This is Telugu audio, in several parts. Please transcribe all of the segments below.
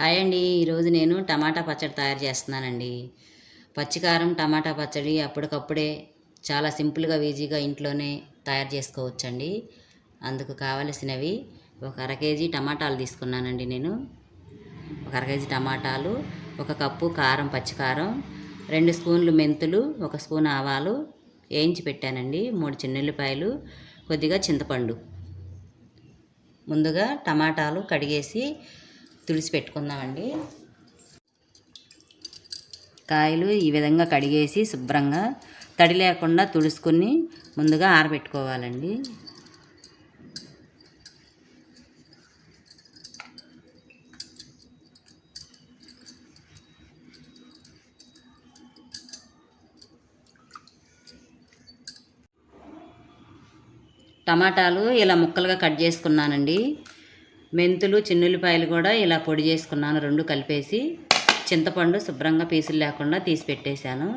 హాయ్ అండి. ఈరోజు నేను టమాటా పచ్చడి తయారు చేస్తున్నానండి. పచ్చికారం టమాటా పచ్చడి అప్పటికప్పుడే చాలా సింపుల్గా ఈజీగా ఇంట్లోనే తయారు చేసుకోవచ్చండి. అందుకు కావలసినవి ఒక అర కేజీ టమాటాలు తీసుకున్నానండి నేను. ఒక అర కేజీ టమాటాలు ఒక కప్పు కారం పచ్చికారం రెండు స్పూన్లు మెంతులు ఒక స్పూన్ ఆవాలు వేయించి పెట్టానండి. మూడు చిన్నెల్లిపాయలు కొద్దిగా చింతపండు. ముందుగా టమాటాలు కడిగేసి తుడిసి పెట్టుకుందామండి. కాయలు ఈ విధంగా కడిగేసి శుభ్రంగా తడి లేకుండా తుడుచుకుని ముందుగా ఆరబెట్టుకోవాలండి. టమాటాలు ఇలా ముక్కలుగా కట్ చేసుకున్నానండి. మెంతులు చిన్నుల్లిపాయలు కూడా ఇలా పొడి చేసుకున్నాను. రెండు కలిపేసి చింతపండు శుభ్రంగా పీసులు లేకుండా తీసి పెట్టేశాను.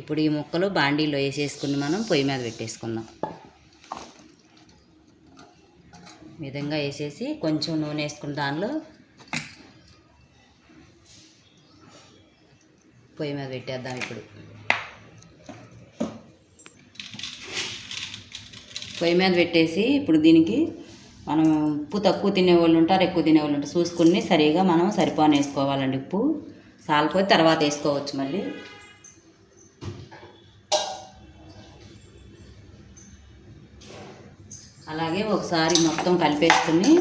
ఇప్పుడు ఈ ముక్కలు బాండీలో వేసేసుకుని మనం పొయ్యి మీద పెట్టేసుకుందాం. విధంగా వేసేసి కొంచెం నూనె వేసుకుని దానిలో పొయ్యి మీద పెట్టేద్దాం ఇప్పుడు. పొయ్యి మీద పెట్టేసి ఇప్పుడు దీనికి మనం ఉప్పు తక్కువ తినేవాళ్ళు ఉంటారు ఎక్కువ తినేవాళ్ళు ఉంటారు. చూసుకుని సరిగా మనం సరిపోని వేసుకోవాలండి ఉప్పు. సాలిపోయి తర్వాత వేసుకోవచ్చు మళ్ళీ. అలాగే ఒకసారి మొత్తం కలిపేసుకుని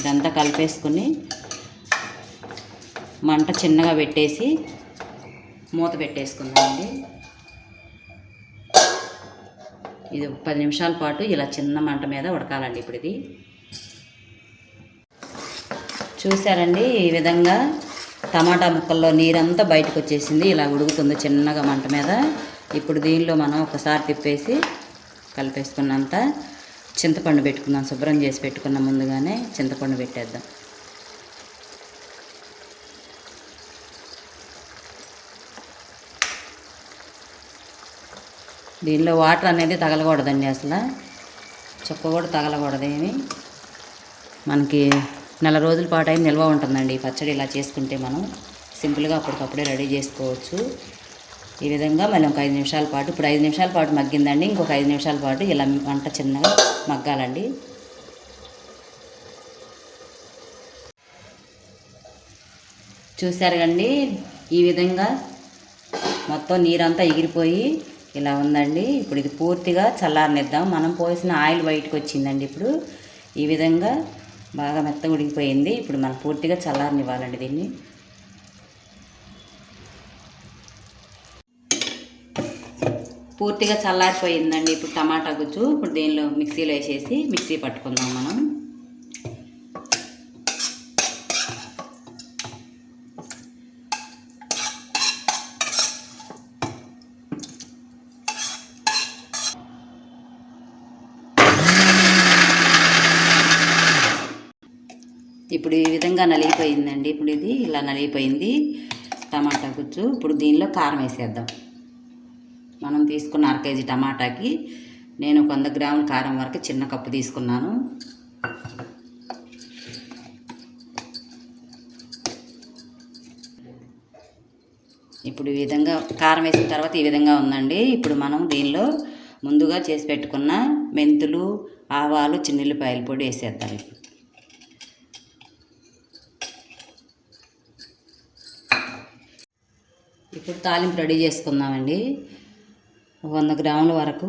ఇదంతా కలిపేసుకుని మంట చిన్నగా పెట్టేసి మూత పెట్టేసుకుందామండి. ఇది పది నిమిషాల పాటు ఇలా చిన్న మంట మీద ఉడకాలండి ఇప్పుడు ఇది చూసారండి ఈ విధంగా టమాటా ముక్కల్లో నీరంతా బయటకు వచ్చేసింది. ఇలా ఉడుకుతుంది చిన్నగా మంట మీద. ఇప్పుడు దీనిలో మనం ఒకసారి తిప్పేసి కలిపేసుకున్నంత చింతపండు పెట్టుకుందాం. శుభ్రం చేసి పెట్టుకున్న ముందుగానే చింతపండు పెట్టేద్దాం. దీనిలో వాటర్ అనేది తగలకూడదండి అసలు. చుక్క కూడా తగలకూడదు ఏమి. మనకి నెల రోజుల పాటు అయిన నిల్వ ఉంటుందండి ఈ పచ్చడి ఇలా చేసుకుంటే మనం. సింపుల్గా అప్పటికప్పుడే రెడీ చేసుకోవచ్చు. ఈ విధంగా మళ్ళీ ఒక ఐదు నిమిషాల పాటు ఇప్పుడు ఐదు నిమిషాల పాటు మగ్గిందండి. ఇంకొక ఐదు నిమిషాల పాటు ఇలా వంట చిన్నగా మగ్గాలండి. చూశారు కండి ఈ విధంగా మొత్తం నీరంతా ఎగిరిపోయి ఇలా ఉందండి. ఇప్పుడు ఇది పూర్తిగా చల్లారనిద్దాం. మనం పోసిన ఆయిల్ బయటకు వచ్చిందండి ఇప్పుడు. ఈ విధంగా బాగా మెత్త ఉడికిపోయింది ఇప్పుడు మనం పూర్తిగా చల్లారనివ్వాలండి దీన్ని. పూర్తిగా చల్లారిపోయిందండి. ఇప్పుడు టమాటా గుజ్జు ఇప్పుడు దీనిలో మిక్సీలో వేసేసి మిక్సీ పట్టుకుందాం మనం. ఇప్పుడు ఈ విధంగా నలిగిపోయిందండి. ఇప్పుడు ఇది ఇలా నలిగిపోయింది. టమాటా గుజ్జు. ఇప్పుడు దీనిలో కారం వేసేద్దాం. మనం తీసుకున్న అర కేజీ టమాటాకి నేను ఒక వంద గ్రాముల కారం వరకు చిన్న కప్పు తీసుకున్నాను. ఇప్పుడు ఈ విధంగా కారం వేసిన తర్వాత ఈ విధంగా ఉందండి. ఇప్పుడు మనం దీనిలో ముందుగా చేసి పెట్టుకున్న మెంతులు ఆవాలు చిన్నెల్లిపాయల పొడి వేసేద్దాం. ఇప్పుడు ఇప్పుడు తాలింపు రెడీ చేసుకుందామండి. వంద గ్రాముల వరకు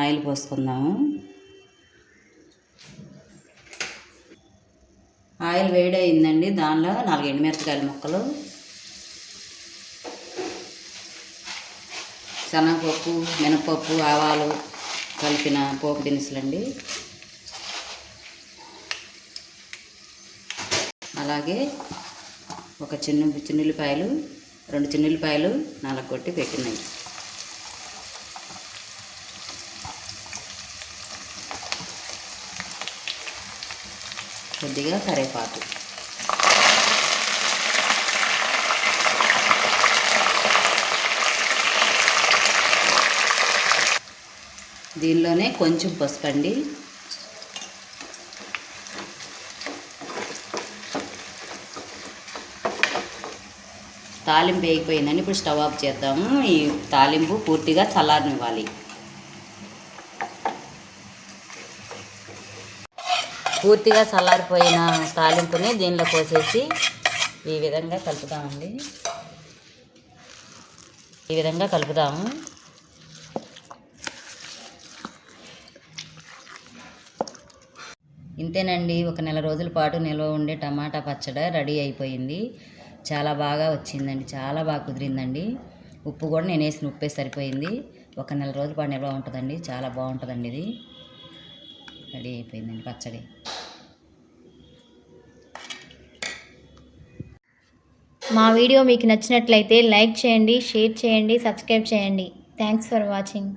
ఆయిల్ పోసుకుందాము. ఆయిల్ వేడి అయిందండి దానిలో నాలుగు ఎండుమిరపకాయల ముక్కలు శనగపప్పు మినపప్పు ఆవాలు కలిపిన పోపు దినుసులండి. అలాగే ఒక చిన్న చిన్నుల్లిపాయలు రెండు చిన్నుల్లిపాయలు నలగొట్టి పెట్టినాయి. కొద్దిగా కరేపాకు దీనిలోనే కొంచెం పసుపండి తాలింపు వేగిపోయిందండి ఇప్పుడు స్టవ్ ఆఫ్ చేద్దాము. ఈ తాలింపు పూర్తిగా చల్లారనివ్వాలి. పూర్తిగా చల్లారిపోయిన తాలింపుని దీనిలో పోసేసి ఈ విధంగా కలుపుతామండి. ఈ విధంగా కలుపుదాము. ఇంతేనండి ఒక నెల రోజుల పాటు నిల్వ ఉండే టమాటా పచ్చడి రెడీ అయిపోయింది. చాలా బాగా వచ్చిందండి. చాలా బాగా కుదిరిందండి. ఉప్పు కూడా నేను వేసిన ఉప్పే సరిపోయింది. ఒక నెల రోజుల పాటు నిల్వ ఉంటుందండి. చాలా బాగుంటుందండి ఇది. రెడీ అయిపోయిందండి పచ్చడి. మా వీడియో మీకు నచ్చినట్లయితే లైక్ చేయండి షేర్ చేయండి సబ్స్క్రైబ్ చేయండి. Thanks for watching